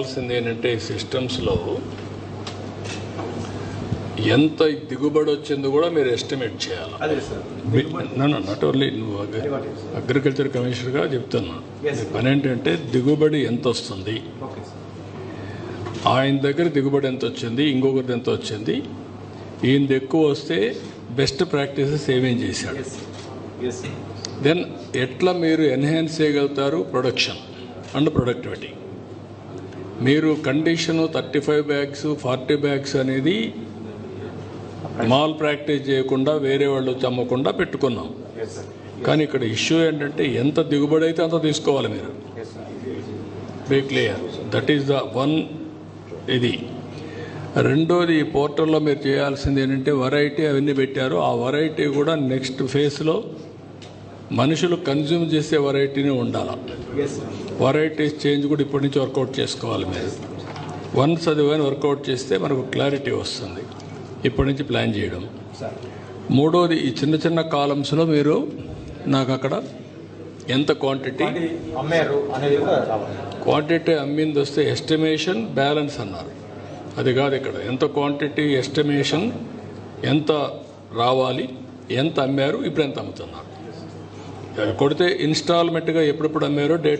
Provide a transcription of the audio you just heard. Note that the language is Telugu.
చేయాల్సింది ఏంటంటే సిస్టమ్స్లో ఎంత దిగుబడి వచ్చిందో కూడా మీరు ఎస్టిమేట్ చేయాలి. నాట్ ఓన్లీ నువ్వు అగ్రికల్చర్ కమిషనర్గా చెప్తున్నా. పని ఏంటంటే దిగుబడి ఎంత వస్తుంది? ఆయన దగ్గర దిగుబడి ఎంత వచ్చింది? ఇంకొకరిది ఎంత వచ్చింది? ఈయనది ఎక్కువ వస్తే బెస్ట్ ప్రాక్టీసెస్ ఏమేం చేశాడు? దెన్ ఎట్లా మీరు ఎన్హాన్స్ చేయగలుగుతారు? ప్రొడక్షన్ అండ్ ప్రొడక్టివిటీ మీరు condition thirty five bags forty bags అనేది మాల్ ప్రాక్టీస్ చేయకుండా వేరే వాళ్ళు అమ్మకుండా పెట్టుకున్నాం. కానీ ఇక్కడ ఇష్యూ ఏంటంటే ఎంత దిగుబడి అయితే అంత తీసుకోవాలి మీరు. Be clear that is the one ఇది. రెండోది ఈ పోర్టల్లో మీరు చేయాల్సింది ఏంటంటే వెరైటీ అవన్నీ పెట్టారు. ఆ వెరైటీ కూడా నెక్స్ట్ ఫేజ్లో మనుషులు కన్జ్యూమ్ చేసే వెరైటీనే ఉండాలి. వెరైటీస్ చేంజ్ కూడా ఇప్పటి నుంచి వర్కౌట్ చేసుకోవాలి మీరు. వన్స్ అది కానీ వర్కౌట్ చేస్తే మనకు క్లారిటీ వస్తుంది. ఇప్పటి నుంచి ప్లాన్ చేయడం. మూడోది ఈ చిన్న చిన్న కాలమ్స్లో మీరు నాకు అక్కడ ఎంత క్వాంటిటీ అమ్మారు క్వాంటిటీ అమ్మింది వస్తే ఎస్టిమేషన్ బ్యాలెన్స్ అన్నారు. అది కాదు ఇక్కడ. ఎంత క్వాంటిటీ ఎస్టిమేషన్ ఎంత రావాలి ఎంత అమ్మారు ఇప్పుడు ఎంత అమ్ముతున్నారు? కొడితే ఇన్స్టాల్మెంట్గా ఎప్పుడెప్పుడు అమ్మారో డేట్